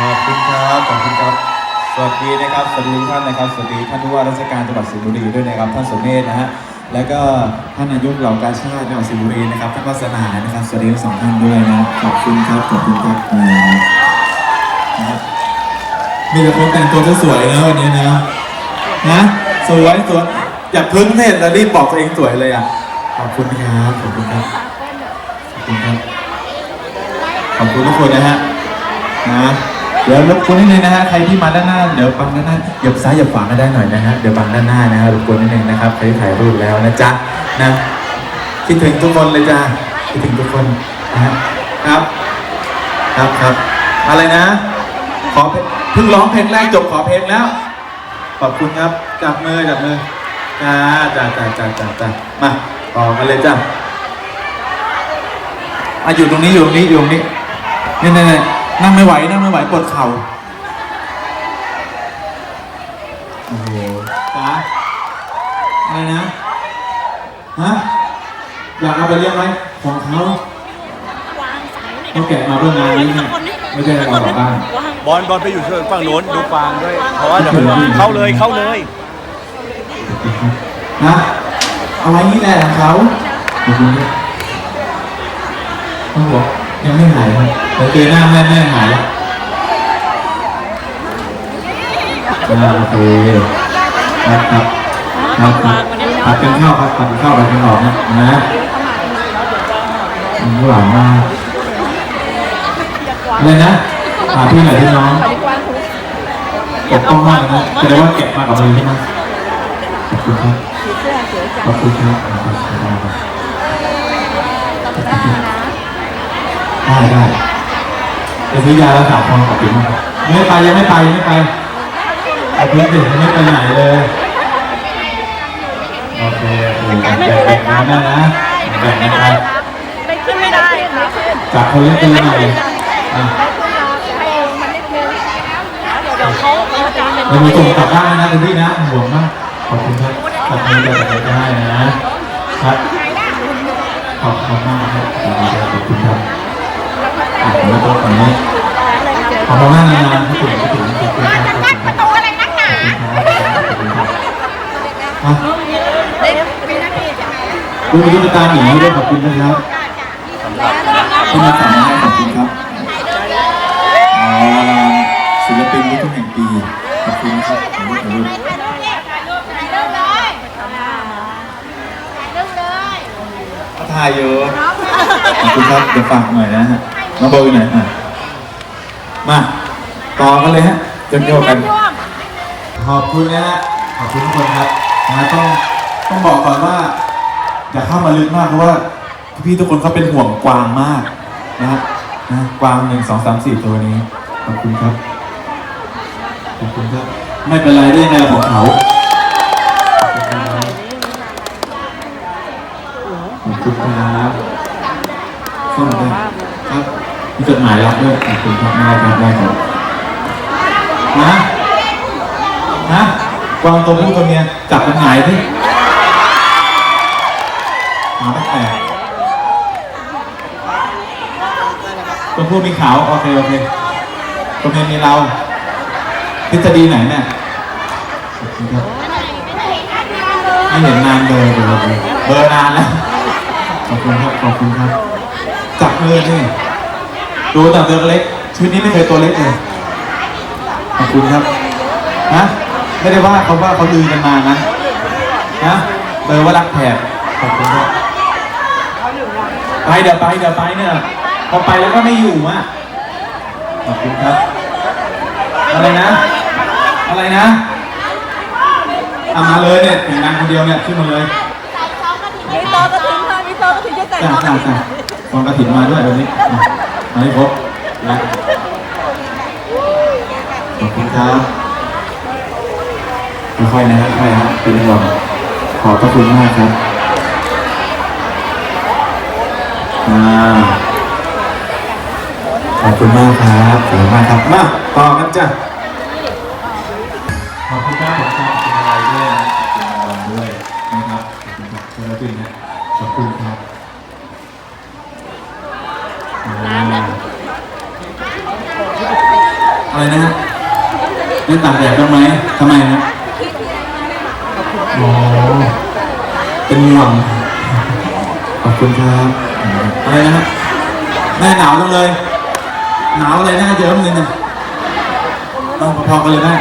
ขอบคุณครับขอบคุณครับ สวัสดีนะครับสวัสดีทุกท่านนะครับสวัสดีท่านผู้ว่าราชการจังหวัดสิงห์บุรีด้วยนะครับท่านสมเมธนะฮะแล้วก็ท่านนายกเหล่ากาชาติจังหวัดสิงห์บุรีนะครับท่านวัฒนานะครับสวัสดีทั้งสองท่านด้วยนะขอบคุณครับขอบคุณครับนะครับมีแต่คนแต่งตัวสวยนะวันนี้นะนะสวยสวยอย่าพึ่งเห็นแล้วรีบบอกตัวเองสวยเลยอะขอบคุณครับขอบคุณครับขอบคุณครับขอบคุณทุกคนนะฮะนะ เดี๋ยวรบกวนนิดนึงนะฮะใครที่มาด้านหน้าเดี๋ยวบังด้านหน้าเหยียบซ้ายเหยียบขวาก็ได้หน่อยนะฮะเดี๋ยวบังด้านหน้านะฮะรบกวนนิดนึงนะครับใครที่ถ่ายรูปแล้วนะจ๊ะนะคิดถึงทุกคนเลยจ้าคิดถึงทุกคนนะฮะครับ ครับครับอะไรนะ ขอเพลงเพิ่งร้องเพลงแรกจบขอเพลงแล้วขอบคุณครับจับมือจับมือจ้าจ้าจ้าจ้าจ้าจ้ามาต่อกันเลยจ้าอะอยู่ตรงนี้อยู่ตรงนี้อยู่ตรงนี้นี่นี่นี่ นั่งไม่ไหวนั่งไม่ไหวปวดเข่าโอ้โหจ้าอะไรนะฮะอยากเอาไปเลี้ยงไหมของเขาเขาแกะมาเพื่องานนี้ไงไม่ใช่เราหรอกบ้านบอลบอลไปอยู่ฝั่งโน้นดูฟางด้วยเพราะว่าเดี๋ยวมันเข้าเลยเข้าเลยฮะเอาไว้นี่แหละของเขาขอบคุณครับเขาบอก ยังไม่หายครับแต่เจอหน้าแม่แม่หายแล้วอ่าโอเคครับครับครับครับผัดกันเข้าครับผัดกันเข้าผัดกันออกนะนะอืมหวานมากอะไรนะหาพี่หน่อยพี่น้องปกป้องมากเลยนะแสดงว่าแกะมากับมือใช่ไหมขอบคุณครับขอบคุณครับขอบคุณครับ ได้ได้จะซื้อยารักษาความขอบคุณมากครับยังไม่ไปยังไม่ไปยังไม่ไปเอาเพื่อนเด็กยังไม่ไปไหนเลยโอเคโอเคแบ่งแบ่งนะแม่นะแบ่งนะครับไม่ขึ้นไม่ได้ไม่ขึ้นจากคนเล็กเป็นใหญ่อะให้มันนิดนึงเดี๋ยวเดี๋ยวเขาเขาจะเป็นเรามีส่งกลับบ้านนะคุณพี่นะห่วงมากขอบคุณครับขอบคุณที่จะไปได้นะครับขอบคุณมากครับขอบคุณครับ ขอบคุณครับอะแล้วก็ตอนนี้ขอบคุณมากนะที่ถึงที่ถึงขอบคุณครับขอบคุณครับตัวอะไรนักหนาขอบคุณครับอะเด็กเป็นนักเรียนดูดูตาหมีด้วยขอบคุณนะครับที่มาสอนให้ขอบคุณครับศิลปินลูกทุ่งแห่งปีขอบคุณครับขอบคุณครับถ่ายรูปเยถ่ายรูปถ่ายรูปเลยถ่ายรูปเลยเขาถ่ายอยู่ขอบคุณครับเดี๋ยวฝากหน่อยนะฮะ น้องโบอยู่ไหนอะมาต่อกันเลยฮะจนโยกกัน ขอบคุณนะฮะ ขอบคุณทุกคนครับนะต้องต้องบอกก่อนว่า อย่าเข้ามาลึกมากเพราะว่าพี่ๆทุกคนเขาเป็นห่วงกวางมากนะฮะนะกวางหนึ่งสองสามสี่ตัวนี้ ขอบคุณครับ ขอบคุณครับ ไม่เป็นไรได้ไงล่ะของเขาขอบคุณครับขอบคุณครับ มีจดหมายรับด้วยขอบคุณครับได้ครับได้ครับนะนะวางตัวผู้ตัวเมียจับเป็นหายดิหาไม่แตกตัวผู้มีขาว โอเค โอเคตัวเมียมีเรา ทฤษฎีไหนแม่ขอบคุณครับไม่เห็นนานเลยเบอร์เบอร์นานแล้ว ขอบคุณครับ ขอบคุณครับ จับมือนี่ ดูแต่ตัวเล็กชีวิตนี้ไม่เคยตัวเล็กเลยขอบคุณครับนะไม่ได้ว่าเขาว่าเขาลือกันมานะนะเบอร์ว่ารักแผดขอบคุณครับไปเดี๋ยวไปเดี๋ยวไปเนี่ยพอไปแล้วก็ไม่อยู่อะขอบคุณครับ อะไรนะ อะไรนะเอามาเลยเนี่ยถึงงานคนเดียวเนี่ยขึ้นมาเลยมีโตกระถิ่นค่ะมีโตกระถิ่นจะแต่งจ้าจ้าจ้าฟองกระถิ่นมาด้วยวันนี้ อะมาให้ครบนะขอบคุณครับค่อยๆนะครับค่อยๆครับเป็นห่วงขอบพระคุณมากครับขอบคุณมากครับขอบคุณมากครับมาต่อกันจ้ะขอบคุณครับขอบคุณอะไรด้วยนะขอบคุณรางวัลด้วยนะครับขอบคุณครับเชิญรับขึ้นนะขอบคุณครับ อะไรนะฮะเล่นตากแดดบ้างไหมทำไมนะอ๋อเป็นห่วงขอบคุณครับ อะไรนะฮะแม่หนาวจังเลย หนาวอะไรหน้าเยิ้มเลยเนี่ยเอาพอๆกันเลยแม่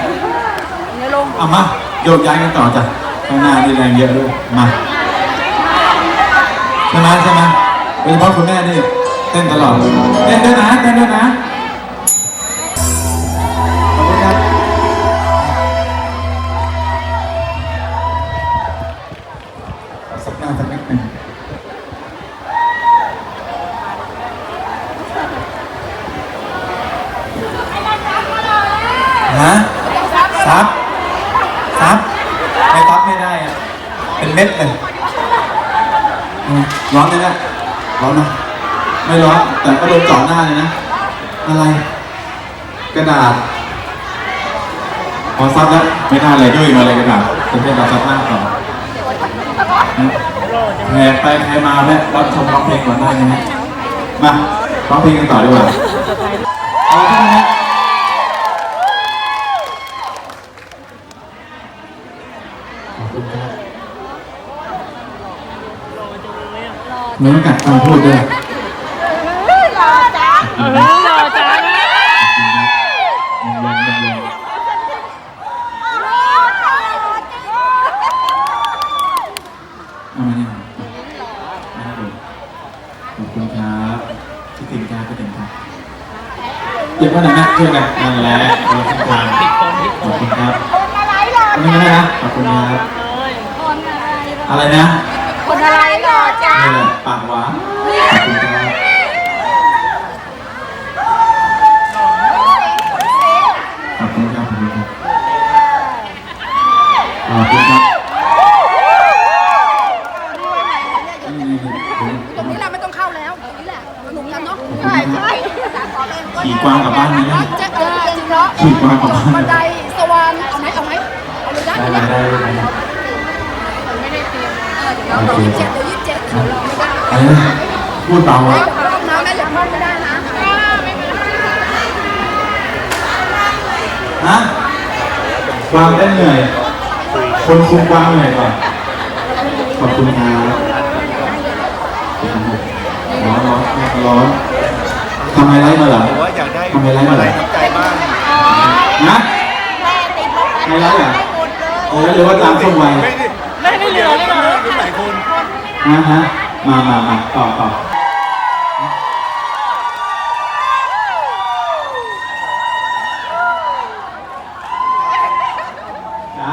เอามาโยกย้ายกันต่อจ้ะข้างหน้านี่แรงเยอะด้วยมาใช่ไหมใช่ไหมโดยเฉพาะคุณแม่นี่เต้นตลอดเต้นด้วยนะเต้นด้วยนะ เป็นเม็ดเลยอืมร้อนเลยนะร้อนนะไม่ร้อนแต่ก็โดนเจ่อหน้าเลยนะ อะไร กระดาษพอซับแล้วไม่น่าเลยยุ่ยมาเลยกระดาษเป็นแค่เราซับหน้าก่อนแหกไปใครมาแวะรับชมร้องเพลงก่อนได้นะฮะมาร้องเพลงกันต่อดีกว่าเอาใช่ไหมฮะขอบคุณครับ ไม่ต้องกัดคำพูดด้วยรอจ้าเออรอจ้ายังยังยังยังรอจ้าเอามาเนี่ยมาดูขอบคุณครับคิดถึงครับคิดถึงครับเก็บไว้หน่อยนะช่วยกันนั่นแหละขอบคุณครับขอบคุณครับคนอะไรรออันนี้ไม่ได้นะขอบคุณครับ คนอะไรรออะไรนะ คนอะไร รอจ้านี่แหละปากหวานขอบคุณครับขอบคุณครับขอบคุณครับขอบคุณครับนี่นี่นี่ตรงนี้แหละไม่ต้องเข้าแล้วตรงนี้แหละหนุ่มกันเนาะใช่ใช่ขี่กวางกลับบ้านไหมเนี่ยเจ๊เออจริงเนาะขี่กวางกลับบ้านบันไดสวรรค์เอาไหมเอาไหมเอาเลยนะได้เนี่ได้ไม่ได้เตรียมเออเดี๋ยวเรายี่สิบเจ็ดเดี๋ยว ยี่สิบเจ็ดเดี๋ยวเราไม่ได้อะไรนะพูดเบาเฮ้อะยรอบน้ำแม่อย่าพลาดไม่ได้นะฮะกวางได้เหนื่อย คนคุมกวางเหนื่อยก่อนขอบคุณครับร้อนร้อนร้อนทำไฮไลท์มาเหรอผมว่าอยากได้ทำไฮไลท์มาเหรอน้ำใจบ้างนะไฮไลท์เหรอเออหรือว่าตามส้มวัย นะฮะ มามามาต่อต่อนะ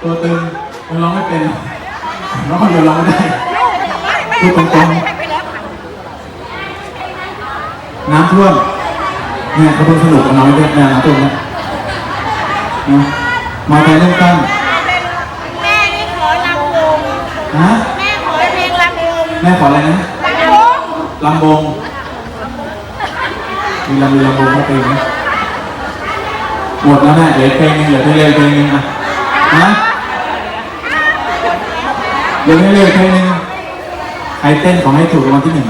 ตัวตึงมันร้องไม่เป็นร้องคนเดียวร้องไม่ได้พูดตรงๆน้ำท่วมเนี่ยเขาเพิ่งสนุกกับน้องเด็กนะน้ำท่วมนะนะมาไปเล่นตั้งแม่นี่ขอลำวงฮะ แม่ขออะไรนะลำบงมีลำมีลำบงก็เพลงนะหมดแล้วแม่เหลือเพลงนึงเหลือเพลงเร็วเพลงนึงอะฮะเหลือเพลงเร็วเพลงนึงใครเต้นขอให้ถูกรางวัลที่หนึ่ง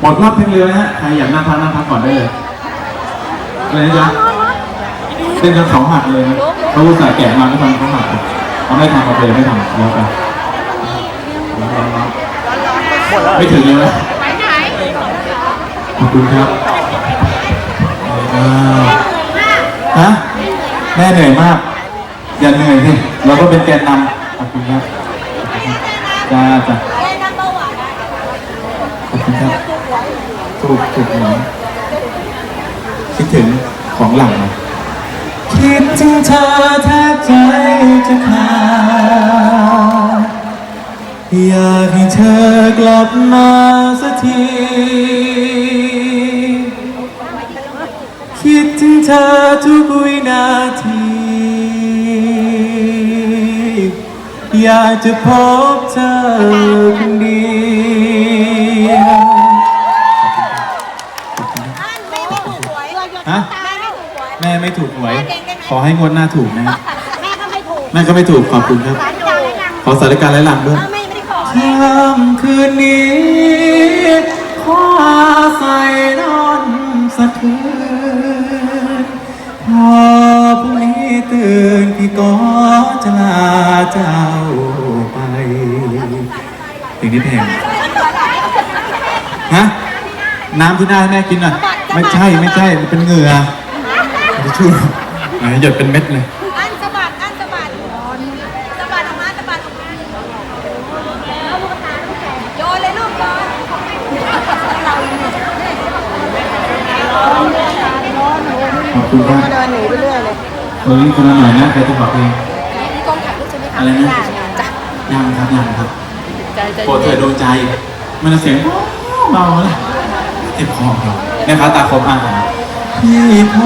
หมดรอบเพลงเรือนะฮะใครอยากนั่งพักนั่งพักก่อนได้เลยอะไรนะจ๊ะเต้นกันสองหักเลยนะเขาอุตส่าห์แกะมาก็ทำเขาหักเขาไม่ทำเอาไปไม่ทำแล้วกันไม่ถึงเลยนะไปไหนขอบคุณครับฮะแม่เหนื่อยมาก อย่าเหนื่อยสิเราก็เป็นแกนนำขอบคุณครับจ้าจ้า ได้นัมเบอ ร์วันขอบคุณครับถูกถูกหนอยคิดถึงของหลังนะคิดถึงเธอแทบใจจะขาดอยากให้เธอกลับมาสักที คิดถึงเธอทุกวินาที อยากจะพบเธอคนเดียว ไม่ถูกหวยแม่ไม่ถูกหวยขอให้งวดหน้าถูกนะแม่ก็ไม่ถูกแม่ก็ไม่ถูกขอบคุณครับร้านดังเลยนะขอสารการไร้หลังด้วยแม่ไม่ได้ขอค่ำคืนนี้ขออาศัยนอนสักคืนพอพรุ่งนี้ตื่นพี่ก็จะลาเจ้าไปเพลงนี้เพลงฮะน้ำที่หน้าให้แม่กินหน่อยไม่ใช่ไม่ใช่มันเป็นเหงื่อ จะช่วยไหนหยดเป็นเม็ดเลยอันสะบัดอันสะบัดสะบัดออกมาสะบัดออกมาเอาลูกตาลูกแก่โยนเลยลูกโยนขอบคุณครับเดินหนีไปเรื่อยเลยเฮ้ยคนละหน่อยนะใครจะบอกเองนี่กล้องถ่ายรูปใช่ไหมคะอะไรนะจ้ะยังครับยังครับใจใจโปรดเถิดดวงใจ มันเสียงเบาๆนะเจ็บคอครับนะครับตาคมอ่าน พี่พ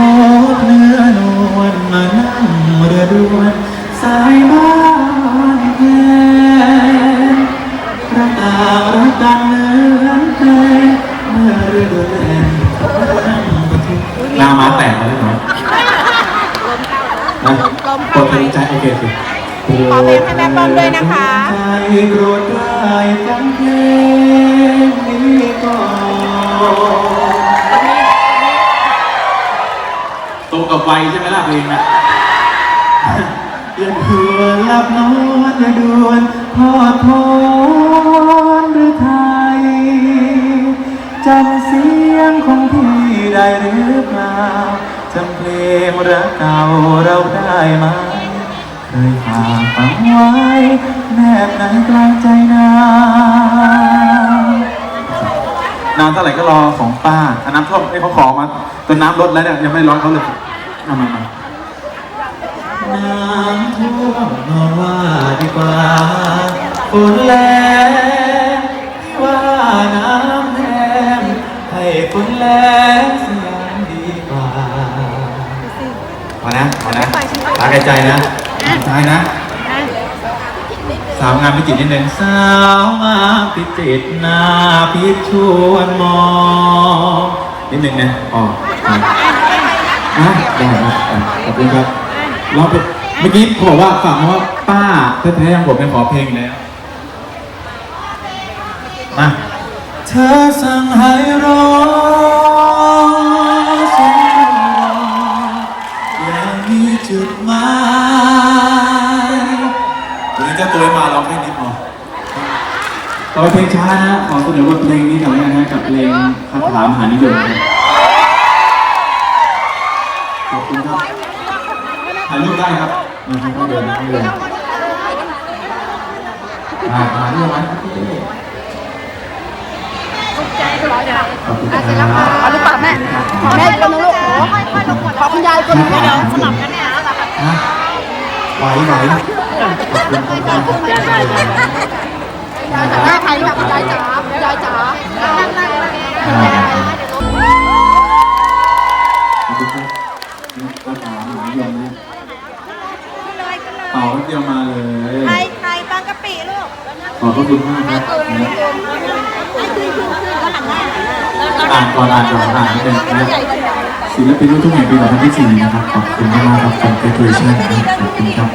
บเนื้อนวลมานั่งเรือด่วนสายบ้านแพนรักต่างรักกันเหมือนแฟนเมื่อเรือด่วนแล่นนั่งบนทุกลามาแตกแล้วเหรอนะโปรดใจโอเคสิขอเพลงให้แม่ป้อมด้วยนะคะใจโกรธได้ฟังเพลงนี้ กับวัยใช่ไหมล่ะเพลงนะอย่าด่วนหลับนอนอย่าด่วนพอดพรหรือไทยจำเสียงของพี่ได้หรือเปล่าจำเพลงรักเก่าเราได้ไหมเคยฝากฝังไว้ แนบในกลางใจนานานเท่าไหร่ก็รอของป้าอันน้ำท่วมไอ้เขาขอมาจนน้ำลดแล้วเนี่ยยังไม่ร้อนเขาเลย เอามามาน้ำท่วมนอนว่าดีกว่าฝนแรงว่าน้ำแห้งให้ฝนแรงสียงดีกว่าพอนะพอนะตากใจนะใจนะ สาวงามพิจิตรนิดนึงสาวงามพิจิตรหน้าพิชวนมองนิดนึงนะอ๋อ อะอะได้ครับขอบคุณครับร้องเพลงเมื่อกี้เขาบอกว่าฝากมาว่าป้าแท้ๆยังผมไปขอเพลงอีกแล้วมาเธอสั่งให้รอฉันรอยังมีจุดหมายวันนี้เจ้าตัวมาร้องเพลงนี้พอต่อไปเพลงช้านะขอเสนอบทเพลงนี้หน่อยนะฮะกับเพลงคาถามหานิยมครับขอบคุณครับ ถ่าย รูปได้ครับนะครับต้องเดินต้องเดินอ่าถ่ายรูปไว้ครับพี่ขอบคุณครับเอาลูกปากแม่ขอแม่อีกคนนึงลูกขอคุณยายคนนึงเดี๋ยวสลับกันฮะไหวไหวขอบคุณครับแม่ถ่ายรูปคุณยายจ๋าคุณยายจ๋าาแป๊บเดียวมาเลยไทยไทยบางกะปิลูกขอบพระคุณมากครับไอ้คือคือคือแล้วหันหน้าอ่านก่อนอ่านก่อนอ่านนิดนึงนะศิลปินลูกทุ่งแห่งปี2024นะครับ ขอบคุณมากๆครับ congratulation นะครับขอบคุณครับ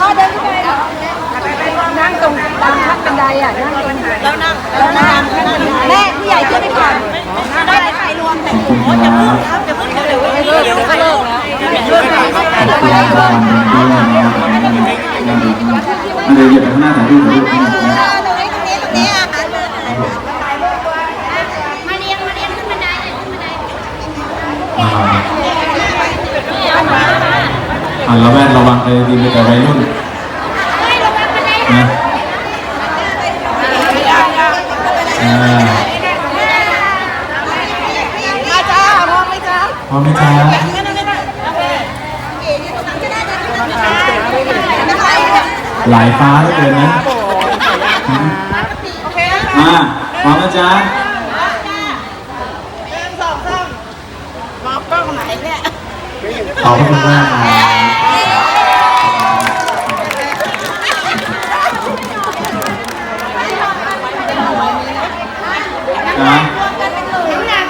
อ๋อเดินขึ้นไปนั่งตรงตามพักบันไดอะนั่งตรงแล้วนั่งแล้วนั่งแม่ผู้ใหญ่ขึ้นไปก่อนได้ไปถ่ายรวมแต่ขอบคุณครับจะพึ่งเดี๋ยวเดี๋ยวเดี๋ยวเลิกแล้วเลิกแล้วขอบคุณครับมา เลยเหยียบไปข้างหน้าถ่ายรูปถ่ายรูปข้างหน้านะตรงนี้ตรงนี้ตรงนี้อาหารเลยมาเลี้ยงมาเลี้ยงขึ้นบันไดเลยขึ้นบันไดอ่าระแวดระวังเลยดีไปแต่วัยรุ่นนะอ่ามจ้าพ่อร้อมไหมจ๊ะ หลายฟ้าเหลือเกินนะมาพร้อมนะจ๊ะมองกล้องไหนเนี่ยขอบคุณมากครับนะ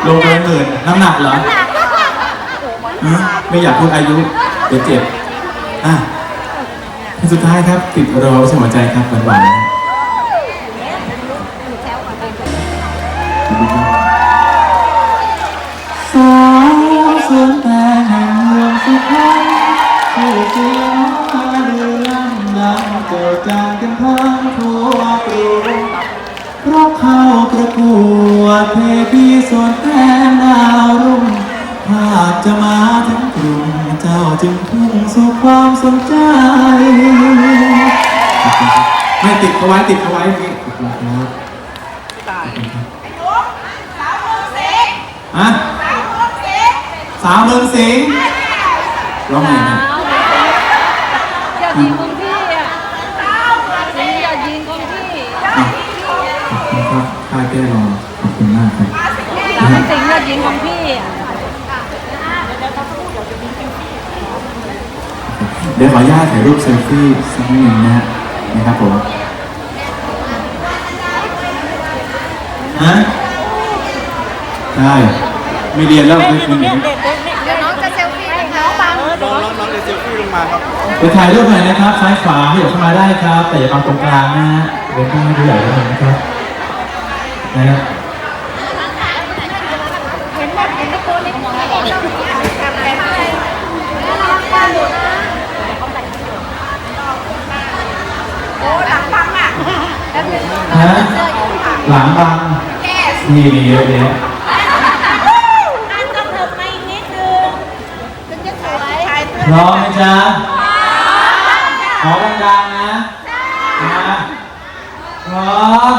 ลงไปหมื่นน้ำหนักเหรอฮะไม่อยากพูดอายุ เดี๋ยวเจ็บ อะ ที่สุดท้ายครับติดรอสมอใจครับหวานๆ สาวสวนแต่แห่งเมืองสุพรรณผู้เสียงมาเดือนดังเกิดจากกันทั้งทั่วกรุงเพราะเข้าประกวดเทพีส่วนแทนดาวรุ่งภาพจะมาถึงกรุง เจ้าจึงพุ่งสู่ความสนใจไม่ติดเขาไว้ติดเขาไว้นี่ขอบคุณครับอะสาวเมืองสิงห์ร้องไงนะอย่ายิงคงที่อะอย่ายิงคงที่อะขอบคุณครับค่าแก้รอขอบคุณมากครับสาวสิงห์อย่ายิงคงที่อะ เดี๋ยวขออนุญาตถ่ายรูปเซลฟี่สักนิดหนึ่งนะฮะนะครับผมฮะใช่ไม่เรียนแล้วไม่ไม่เรียนเดี๋ยวน้องจะเซลฟี่น้องบังน้องน้องเดี๋ยวเซลฟี่ลงมาครับเดี๋ยวถ่ายรูปหน่อยนะครับซ้ายขวาขยับเข้ามาได้ครับ แต่อย่าบังตรงกลางนะฮะเดี๋ยวข้างให้ดูใหญ่แล้วกันนะครับนะฮะเห็นหมดเห็นตัวเล็กมองไม่เห็น โอ้หลังฟังอะ ฮะ หลังบังนี่มีเยอะแยะอันต้องเถิบมาอีกนิดนึงถึงจะสวยถ่ายเสื้อพร้อมไหมจ๊ะขอดังๆนะนะพร้อม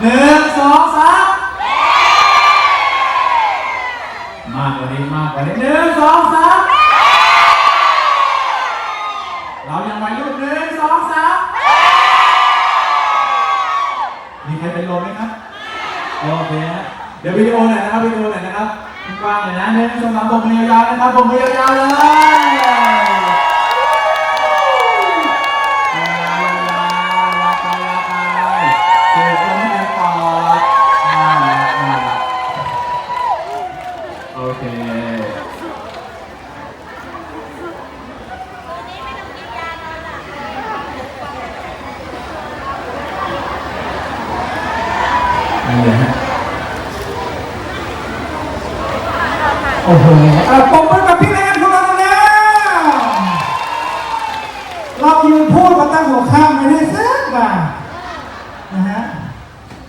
หนึ่งสองสามมากกว่านี้มากกว่านี้หนึ่งสองสามเรายังไว้รูปหนึ่งสองสามมีใครเป็นลมไหมครับ โอเคฮะเดี๋ยววิดีโอหน่อยนะครับวิดีโอหน่อยนะครับกว้างหน่อยนะหนึ่งสองสามปมมือยาวๆนะครับปมมือยาวๆเลยยาวๆยาวไปยาวไปสูดลมให้เต็มปอดอ่าอ่าโอเคนี่เลยฮะ โอ้โหอะปมมือกับพี่แนนของเราแล้วเรายืนพูดมาตั้งหัวข้ามไม่ได้สักบาทนะฮะ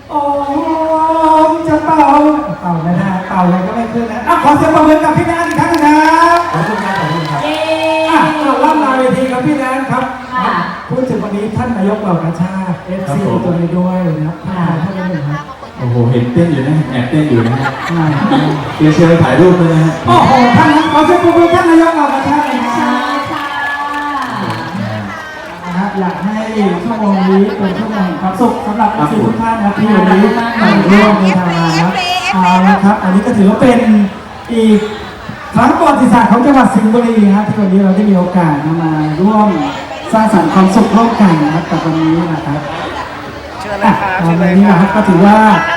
โอ้มจะเป่าเป่าไม่ได้เป่าอะไรก็ไม่ขึ้นนะอะขอเสียงปรบมือกับพี่แนนอีกครั้งหนึงครับขอบคุณครับขอบคุณครับอะเราล่ำลาเวทีกับพี่แนนครับพูดถึงวันนี้ท่านนายกเหล่ากาชาติเอฟซีตัวนี้ด้วยนะครับท่านนายกท่านนี้ครับ โอ้โห เห็นเต้นอยู่นะแอบ เต้นอยู่นะฮะเชิญเชิญถ่ายรูปเลยนะฮะโอ้โหท่านขอเชิญปรบมือท่านนายกเหล่ากาชาติเลยนะ นะฮะอยากให้ชั่วโมงนี้เป็นชั่วโมงแห่งความสุขสำหรับทุกท่านนะครับที่วันนี้มาร่วมในทางงานนะครับเอาละครับ อันนี้ก็ถือว่าเป็นอีกครั้งประวัติศาสตร์ของจังหวัดสิงห์บุรีครับที่วันนี้เราได้มีโอกาสมาร่วมสร้างสรรค์ความสุขร่วมกันนะครับกับวันนี้นะครับ เชิญเลยครับวัเชิญนเลยนี้ครันะครับบก็ถือว่าอ่า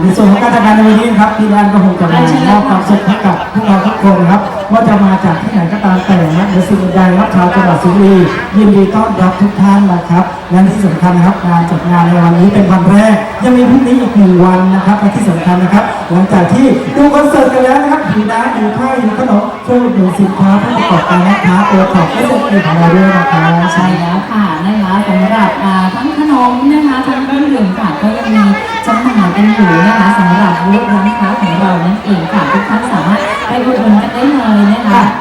ในส่วนของการจัดงานในวันนี้นะครับที่ร้านก็คงจะมามอบความสุขให้กับพวกเราทุกคนนะครับ ว่าจะมาจากที่ไหนก็ตามแต่นะหรือสิ่งใดรับชาวจังหวัดสิงห์บุรียินดีต้อนรับทุกท่านนะครับและที่สำคัญนะครับการจัดงานในวันนี้เป็นวันแรก ยังมีพรุ่งนี้อีกหนึ่งวันนะครับและที่สำคัญนะครับ หลังจากที่ดูคอนเสิร์ตกันแล้วนะครับหิวน้ำหิวข้าวหิวขนมช่วยอุดหนุนสินค้าผู้ประกอบการนะคะโอท็อปและเซ็นเอ็ของเราด้วยนะครับใช่แล้วค่ะ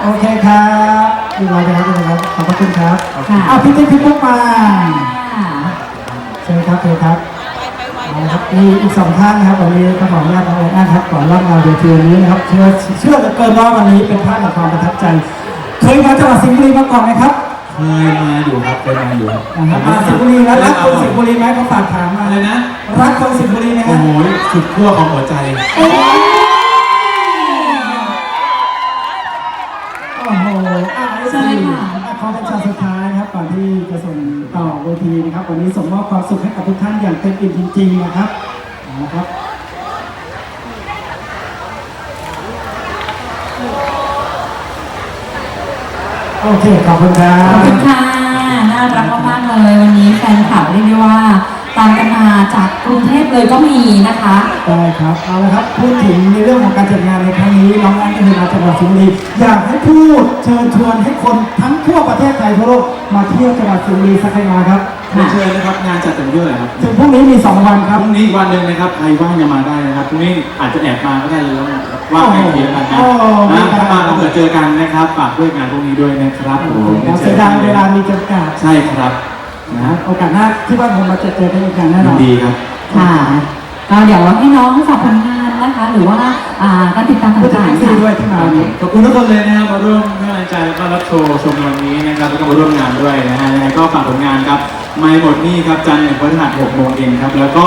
โอเคครับดูรายการกันนะครับขอบพระคุณครับค่ะอะพี่ติ๊กพี่ปุ๊กมาค่ะเชิญครับเชิญครับไปไวเอาละครับมีอีกสองท่านนะครับวันนี้ก็ขออนุญาตน้องไลอ้อนครับก่อนรับงานเวทีวันนี้นะครับเชื่อเชื่อเหลือเกินว่าวันนี้เป็นภาพแห่งความประทับใจเคยมาจังหวัดสิงห์บุรีมาก่อนไหมครับเคยมาอยู่ครับเคยมาอยู่นะครับมาสิงห์บุรีแล้วรักคนสิงห์บุรีไหมเขาฝากถามมาอะไรนะ รักคนสิงห์บุรีไหมคโอ้รับโหสุดขั้วของหัวใจ โอ้โหอะเชิญค่ะอะขอเป็นฉากสุดท้ายนะครับก่อนที่จะส่งต่อเวทีนะครับ วันนี้ส่งมอบความสุขให้กับทุกท่านอย่างเต็มอิ่มจริงๆนะครับเอาละครับโอเค ขอบคุณครัขอบบคุณค่ะ น่ารักมากๆเลยวันนี้แฟนคลับเรียกได้ว่า ตามกันมาจากกรุงเทพเลยก็มีนะคะได้ครับเอาละครับพูดถึงในเรื่องของการจัดงานในครั้งนี้น้องอันก็คือมาจังหวัดสิงห์บุรีอยากให้พูดเชิญชวนให้คนทั้งทั่วประเทศไทยทั่วโลกมาเที่ยวจังหวัดสิงห์บุรีสักครั้งนะครับค่ะเชิญนะครับงานจัดเต็มที่เลยครับถึงพรุ่งนี้มี2วันครับพรุ่งนี้อีกวันหนึ่งนะครับใครว่างจะมาได้นะครับพรุ่งนี้อาจจะแอบมาก็ได้แล้วว่างไปทีแล้วกันนะโอ้โหนะถ้ามาเราเผื่อเจอกันนะครับฝากด้วยงานพรุ่งนี้ด้วยนะครับผมเราเสียดายเวลามีจำกัดใช่ครับ นะนะโอกาสหน้าที่ว่าผมมาเจอเจอกันอีกอย่างแน่นยิอนนดีครับ ค่ะก็เดี๋ยวให้น้องฝากผลงานนะคะ หรือว่าอ่าการติดตามพูดถึงต่างเอฟๆซีค่ะด้วยที่มาวันนี้ ขอบคุณทุกคนเลยนะครับมาร่วมให้กำลังใจแล้วก็รับโชว์ชมวันนี้นะครับแล้วก็มาร่วมงานด้วยนะฮะยังไงก็ฝากผลงานครับไม่หมดหนี่ครับจันทร์ถึงพฤหัส6โมงเย็นครับแล้วก็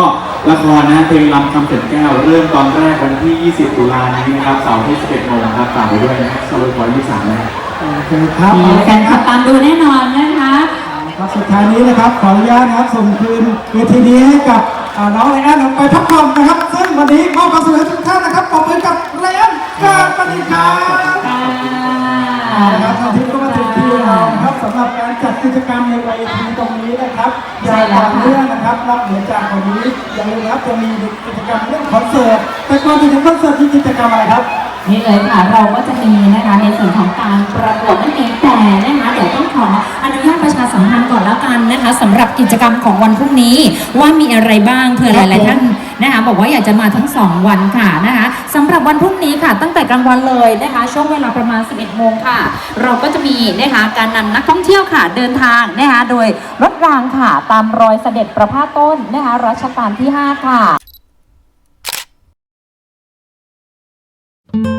ละครนะฮะเพลงลำคำเสร็จแก้วเริ่มตอนแรกวันที่ 20 ตุลานี้นะครับเสาร์ที่ 11โมงครับฝากไปด้วยนะครับสวัสดีวันที่3นะครับ โอเคครับ มีเอาละแฟนคคลัรับบตามดูแน่นอนนะ คะครับสุดท้ายนี้นะครับขออนุญาตนะครับส่งคืนเวทีนี้ให้กับอ่าน้องไรอันไปพักผ่อนนะครับ ซึ่งวันนี้มอบความสุขให้ทุกท่านนะครับปรบมือกับไรอันการปฏิคาเอาละครับทางทีมก็มาถึงที่เรานะครับสำหรับการจัดกิจกรรมในเวทีตรงนี้นะครับอใช่ย่างแล้วต่อค่ะเนื่องนะครับนอกเหนือจากวันนี้อย่าลืมนะครับจะมีกิจกรรมเรื่องคอนเสิร์ตแต่ก่อนจะถึงคอนเสิร์ตมีกิจกรรมอะไรครับ นี่เลยค่ะเราก็จะมีนะคะในส่วนของการประกวดนั่นเองแต่นะคะเดี๋ยวต้องขออนุญาตประชาสัมพันธ์ก่อนแล้วกันนะคะสำหรับกิจกรรมของวันพรุ่งนี้ว่ามีอะไรบ้างเผื่อหลาย ๆ ท่านนะคะบอกว่าอยากจะมาทั้ง 2 วันค่ะนะคะสำหรับวันพรุ่งนี้ค่ะ ตั้งแต่กลางวันเลยนะคะช่วงเวลาประมาณ 11โมงค่ะ เราก็จะมีนะคะการนำนักท่องเที่ยวค่ะ เดินทางนะคะโดยรถรางค่ะ ตามรอยเสด็จประพาสต้นนะคะรัชกาลที่ 5 ค่ะ thank you